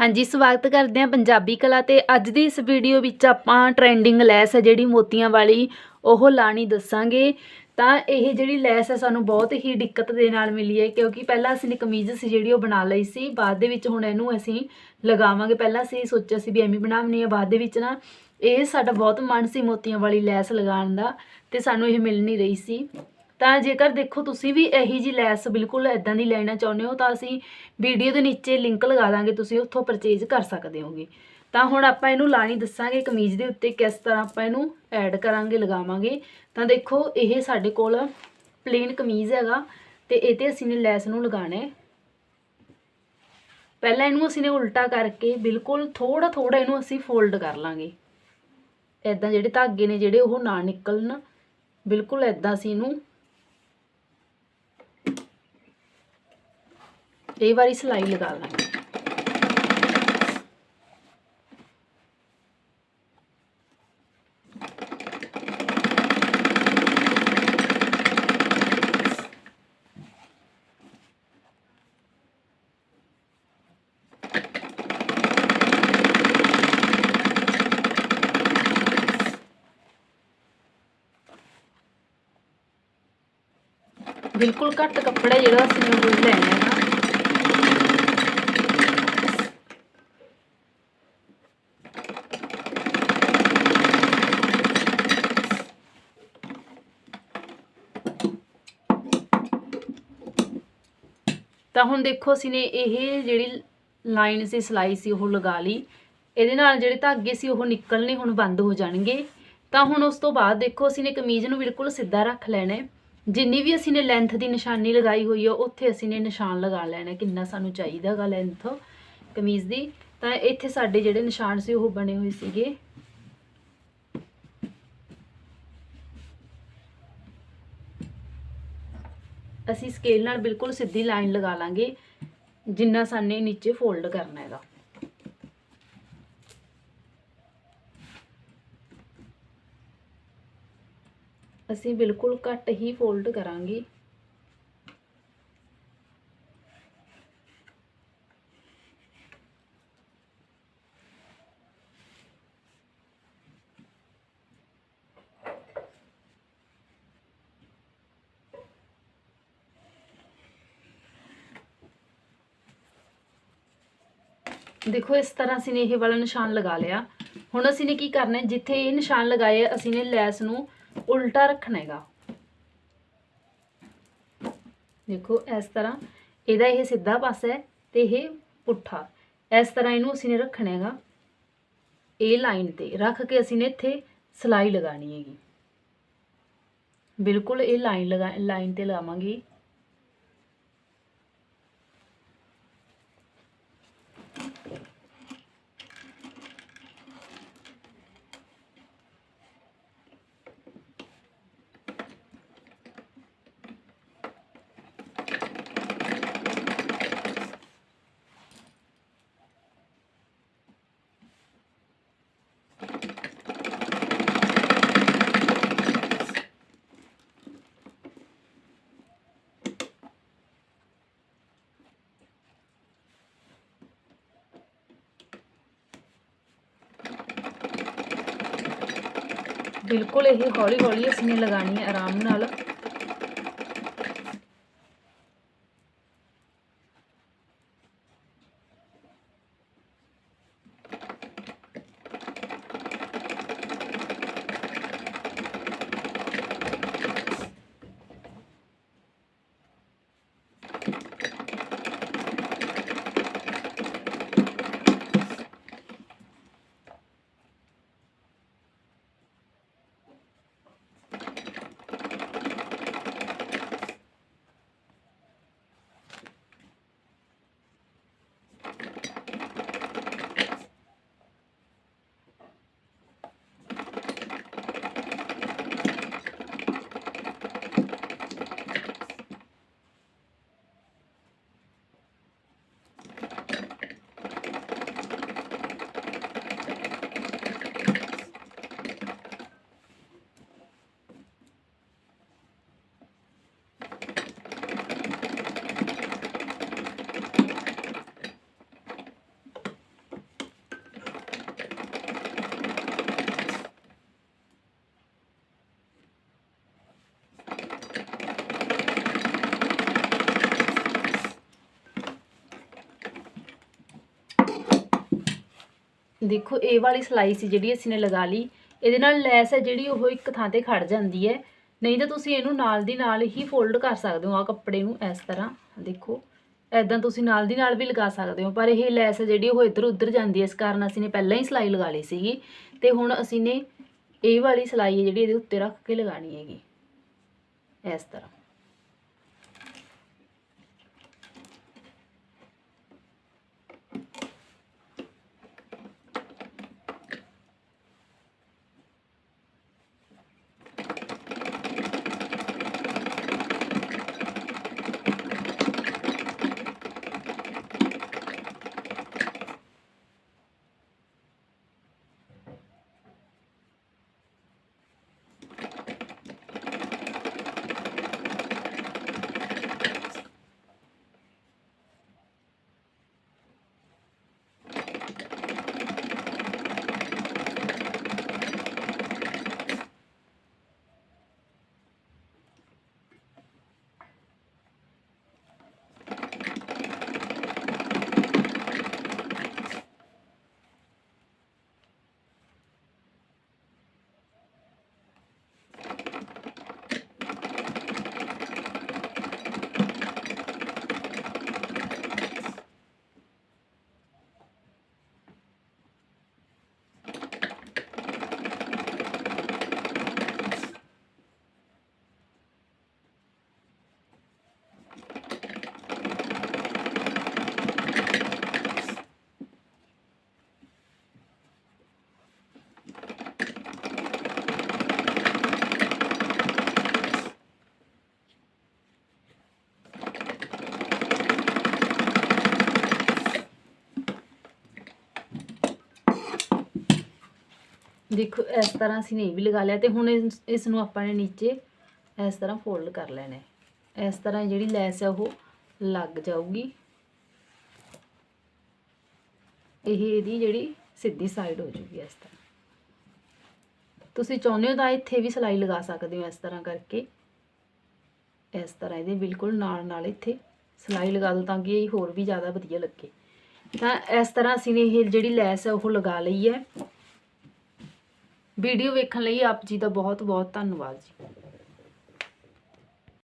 ਹਾਂਜੀ, ਸਵਾਗਤ ਕਰਦੇ ਹਾਂ ਪੰਜਾਬੀ ਕਲਾ ਤੇ ਅੱਜ ਦੀ ਇਸ ਵੀਡੀਓ ਵਿੱਚ ਆਪਾਂ ਟ੍ਰੈਂਡਿੰਗ ਲੈਸ ਹੈ ਜਿਹੜੀ ਮੋਤੀਆਂ ਵਾਲੀ, ਉਹ ਲਾਣੀ ਦੱਸਾਂਗੇ। ਤਾਂ ਇਹ ਜਿਹੜੀ ਲੈਸ ਹੈ, ਸਾਨੂੰ ਬਹੁਤ ਹੀ ਦਿੱਕਤ ਦੇ ਨਾਲ ਮਿਲੀ ਹੈ, ਕਿਉਂਕਿ ਪਹਿਲਾਂ ਅਸੀਂ ਨੇ ਕਮੀਜ਼ ਸੀ ਜਿਹੜੀ ਉਹ ਬਣਾ ਲਈ ਸੀ, ਬਾਅਦ ਦੇ ਵਿੱਚ ਹੁਣ ਇਹਨੂੰ ਅਸੀਂ ਲਗਾਵਾਂਗੇ। ਪਹਿਲਾਂ ਅਸੀਂ ਸੋਚਿਆ ਸੀ ਵੀ ਐਵੇਂ ਬਣਾਉਣੀ ਹੈ ਬਾਅਦ ਦੇ ਵਿੱਚ ਨਾ ਇਹ ਸਾਡਾ ਬਹੁਤ ਮਨ ਸੀ ਮੋਤੀਆਂ ਵਾਲੀ ਲੈਸ ਲਗਾਉਣ ਦਾ, ਤੇ ਸਾਨੂੰ ਇਹ ਮਿਲ ਨਹੀਂ ਰਹੀ ਸੀ। ਤਾਂ ਜੇਕਰ ਦੇਖੋ ਤੁਸੀਂ ਵੀ ਇਹੀ ਜੀ ਲੈਸ ਬਿਲਕੁਲ ਇਦਾਂ ਦੀ ਲੈਣਾ ਚਾਹੁੰਦੇ ਹੋ ਤਾਂ ਅਸੀਂ ਵੀਡੀਓ ਦੇ ਨੀਚੇ ਲਿੰਕ ਲਗਾ ਦਾਂਗੇ, ਤੁਸੀਂ ਉੱਥੋਂ ਪਰਚੇਜ਼ ਕਰ ਸਕਦੇ ਹੋਗੇ। ਤਾਂ ਹੁਣ ਆਪਾਂ ਇਹਨੂੰ ਲਾਣੀ ਦੱਸਾਂਗੇ ਕਮੀਜ਼ ਦੇ ਉੱਤੇ ਕਿਸ ਤਰ੍ਹਾਂ ਆਪਾਂ ਇਹਨੂੰ ਐਡ ਕਰਾਂਗੇ, ਲਗਾਵਾਂਗੇ। ਤਾਂ ਦੇਖੋ, ਇਹ ਸਾਡੇ ਕੋਲ ਪਲੇਨ ਕਮੀਜ਼ ਹੈਗਾ ਤੇ ਇਹ ਤੇ ਅਸੀਂ ਨੇ ਲੈਸ ਨੂੰ ਲਗਾਉਣਾ ਹੈ। ਪਹਿਲਾਂ ਇਹਨੂੰ ਅਸੀਂ ਨੇ ਉਲਟਾ ਕਰਕੇ ਬਿਲਕੁਲ ਥੋੜਾ ਥੋੜਾ ਇਹਨੂੰ ਅਸੀਂ ਫੋਲਡ ਕਰ ਲਾਂਗੇ। ਇਦਾਂ ਜਿਹੜੇ ਧਾਗੇ ਨੇ ਜਿਹੜੇ ਉਹ ਨਾ ਨਿਕਲਣ, ਬਿਲਕੁਲ ਇਦਾਂ ਅਸੀਂ ਇਹਨੂੰ ਇਹ ਵਾਰੀ ਸਲਾਈ ਲਗਾ ਲਾਂਗੇ ਬਿਲਕੁਲ ਘੱਟ ਕੱਪੜਾ ਜਿਹੜਾ ਅਸੀਂ ਉਹ ਲੈਣਾ ਹੈ ਨਾ ਤਾਂ ਹੁਣ ਦੇਖੋ ਅਸੀਂ ਨੇ ਇਹ ਜਿਹੜੀ ਲਾਈਨ ਸੀ, ਸਲਾਈ ਸੀ, ਉਹ ਲਗਾ ਲਈ। ਇਹਦੇ ਨਾਲ ਜਿਹੜੇ ਧਾਗੇ ਸੀ, ਉਹ ਨਿਕਲਣੇ ਹੁਣ ਬੰਦ ਹੋ ਜਾਣਗੇ। ਤਾਂ ਹੁਣ ਉਸ ਤੋਂ ਬਾਅਦ ਦੇਖੋ ਅਸੀਂ ਨੇ ਕਮੀਜ਼ ਨੂੰ ਬਿਲਕੁਲ ਸਿੱਧਾ ਰੱਖ ਲੈਣਾ ਜਿੰਨੀ ਵੀ ਅਸੀਂ ਨੇ ਲੈਂਥ ਦੀ ਨਿਸ਼ਾਨੀ ਲਗਾਈ ਹੋਈ ਹੈ ਉੱਥੇ ਅਸੀਂ ਨੇ ਨਿਸ਼ਾਨ ਲਗਾ ਲੈਣਾ ਕਿੰਨਾ ਸਾਨੂੰ ਚਾਹੀਦਾ ਹੈਗਾ ਲੈਂਥ ਕਮੀਜ਼ ਦੀ। ਤਾਂ ਇੱਥੇ ਸਾਡੇ ਜਿਹੜੇ ਨਿਸ਼ਾਨ ਸੀ, ਉਹ ਬਣੇ ਹੋਏ ਸੀਗੇ। ਅਸੀਂ ਸਕੇਲ ਨਾਲ ਬਿਲਕੁਲ ਸਿੱਧੀ ਲਾਈਨ ਲਗਾ ਲਾਂਗੇ, ਜਿੰਨਾ ਸਾਨੇ ਨੀਚੇ ਫੋਲਡ ਕਰਨਾ ਹੈਗਾ। ਅਸੀਂ ਬਿਲਕੁਲ ਘੱਟ ਹੀ ਫੋਲਡ ਕਰਾਂਗੇ। ਦੇਖੋ, ਇਸ ਤਰ੍ਹਾਂ ਅਸੀਂ ਨੇ ਇਹ ਵਾਲਾ ਨਿਸ਼ਾਨ ਲਗਾ ਲਿਆ। ਹੁਣ ਅਸੀਂ ਨੇ ਕੀ ਕਰਨਾ ਜਿੱਥੇ ਇਹ ਨਿਸ਼ਾਨ ਲਗਾਏ ਅਸੀਂ ਨੇ ਲੈਸ ਨੂੰ ਉਲਟਾ ਰੱਖਣਾ ਹੈਗਾ। ਦੇਖੋ, ਇਸ ਤਰ੍ਹਾਂ ਇਹਦਾ ਇਹ ਸਿੱਧਾ ਪਾਸਾ ਹੈ ਤੇ ਇਹ ਪੁੱਠਾ। ਇਸ ਤਰ੍ਹਾਂ ਇਹਨੂੰ ਅਸੀਂ ਨੇ ਰੱਖਣਾ ਹੈਗਾ, ਇਹ ਲਾਈਨ ਤੇ। ਰੱਖ ਕੇ ਅਸੀਂ ਨੇ ਇੱਥੇ ਸਲਾਈ ਲਗਾਣੀ ਹੈਗੀ। ਬਿਲਕੁਲ ਇਹ ਲਾਈਨ ਲਗਾ, ਲਾਈਨ ਤੇ ਲਾਵਾਂਗੇ ਬਿਲਕੁਲ ਇਹ ਹੌਲੀ ਹੌਲੀ ਅਸੀਂ ਨੇ ਲਗਾਣੀ ਹੈ ਆਰਾਮ ਨਾਲ। ਦੇਖੋ, ਇਹ ਵਾਲੀ ਸਲਾਈ ਸੀ ਜਿਹੜੀ ਅਸੀਂ ਨੇ ਲਗਾ ਲਈ। ਇਹਦੇ ਨਾਲ ਲੈਸ ਹੈ ਜਿਹੜੀ, ਉਹ ਇੱਕ ਥਾਂ ਤੇ ਖੜ ਜਾਂਦੀ ਹੈ। ਨਹੀਂ ਤਾਂ ਤੁਸੀਂ ਇਹਨੂੰ ਨਾਲ ਦੀ ਨਾਲ ਹੀ ਫੋਲਡ ਕਰ ਸਕਦੇ ਹੋ ਆ ਕੱਪੜੇ ਨੂੰ ਇਸ ਤਰ੍ਹਾਂ। ਦੇਖੋ ਐਦਾਂ ਤੁਸੀਂ ਨਾਲ ਦੀ ਨਾਲ ਵੀ ਲਗਾ ਸਕਦੇ ਹੋ। ਪਰ ਇਹ ਲੈਸ ਹੈ ਜਿਹੜੀ, ਉਹ ਇੱਧਰ ਉੱਧਰ ਜਾਂਦੀ ਹੈ। ਇਸ ਕਾਰਨ ਅਸੀਂ ਨੇ ਪਹਿਲਾਂ ਹੀ ਸਲਾਈ ਲਗਾ ਲਈ ਸੀਗੀ। ਤੇ ਹੁਣ ਅਸੀਂ ਨੇ ਇਹ ਵਾਲੀ ਸਲਾਈ ਹੈ ਜਿਹੜੀ, ਇਹਦੇ ਉੱਤੇ ਰੱਖ ਕੇ ਲਗਾਣੀ ਹੈਗੀ। ਇਸ ਤਰ੍ਹਾਂ। ਦੇਖੋ ਇਸ ਤਰ੍ਹਾਂ ਅਸੀਂ ਨੇ ਇਹ ਵੀ ਲਗਾ ਲਿਆ ਤੇ ਹੁਣ ਇਸ ਇਸ ਨੂੰ ਆਪਾਂ ਨੇ ਨੀਚੇ ਇਸ ਤਰ੍ਹਾਂ ਫੋਲਡ ਕਰ ਲੈਣਾ ਇਸ ਤਰ੍ਹਾਂ ਜਿਹੜੀ ਲੈਸ ਹੈ ਉਹ ਲੱਗ ਜਾਊਗੀ। ਇਹ ਇਹਦੀ ਜਿਹੜੀ ਸਿੱਧੀ ਸਾਈਡ ਹੋ ਜੂਗੀ ਇਸ ਤਰ੍ਹਾਂ। ਤੁਸੀਂ ਚਾਹੁੰਦੇ ਹੋ ਤਾਂ ਇੱਥੇ ਵੀ ਸਿਲਾਈ ਲਗਾ ਸਕਦੇ ਹੋ ਇਸ ਤਰ੍ਹਾਂ ਕਰਕੇ। ਇਸ ਤਰ੍ਹਾਂ ਇਹਦੇ ਬਿਲਕੁਲ ਨਾਲ ਨਾਲ ਇੱਥੇ ਸਿਲਾਈ ਲਗਾ ਦਿਓ ਤਾਂ ਕਿ ਇਹ ਹੋਰ ਵੀ ਜ਼ਿਆਦਾ ਵਧੀਆ ਲੱਗੇ। ਤਾਂ ਇਸ ਤਰ੍ਹਾਂ ਅਸੀਂ ਨੇ ਇਹ ਜਿਹੜੀ ਲੈਸ ਹੈ ਉਹ ਲਗਾ ਲਈ ਹੈ। ਵੀਡੀਓ ਵੇਖਣ ਲਈ ਆਪ ਜੀ ਦਾ ਬਹੁਤ ਬਹੁਤ ਧੰਨਵਾਦ ਜੀ।